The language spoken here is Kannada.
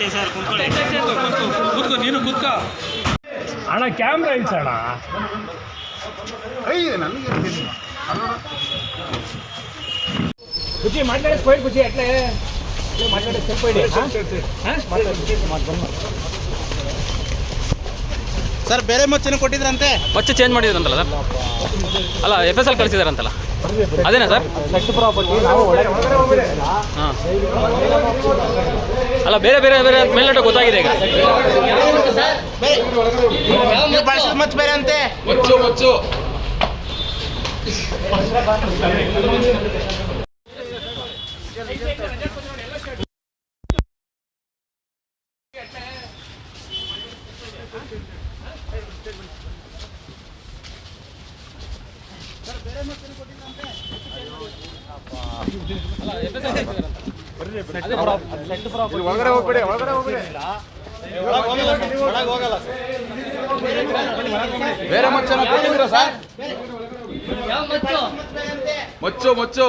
ಐವತ್ತೈದು ಸಾವಿರ ಕುಂತ್ಕೊಳ್ಳಿ ಕೂತ್ಕೋ ನೀನು ಕೂತ್ಕೋ. ಅಣ್ಣ ಕ್ಯಾಮ್ರಾ ಇಲ್ಸಣ ಬುಜ್ಜಿ ಮಾట్లాಡಕ್ಕೆ ಹೋಗಿ ಬುಜ್ಜಿ ಅಟ್ಲೇ. ಮಾತಾಡಕ್ಕೆ ಸ್ವಲ್ಪ ಇಡಿ ಸರ್ ಬೇರೆ ಮಚ್ಚನ ಕೊಟ್ಟಿದ್ರಂತೆ? ಮಚ್ಚು ಚೇಂಜ್ ಮಾಡಿದ್ರಂತಲ್ಲ ಸರ್? ಅಲ್ಲ ಎಫ್ ಎಸ್ ಎಲ್ ಕಳಿಸಿದಾರಂತಲ್ಲ? ಅದೇನಾ ಸರ್? ಹಾಂ. ಅಲ್ಲ ಬೇರೆ ಬೇರೆ ಬೇರೆ ಮೇಲ್ನೋಟ ಗೊತ್ತಾಗಿದೆ ಈಗ. ಮಚ್ಚ ಬೇರೆ ಅಂತೆ? ಒಳಗಡೆ ಹೋಗ್ಬೇಡಿ ಒಳಗಡೆ ಹೋಗ್ಬೇಡಿ. ಬೇರೆ ಮಚ್ಚನ ಕೊಟ್ಟಿದ್ದೀರಾ ಸರ್? ಮಚ್ಚು ಮಚ್ಚು.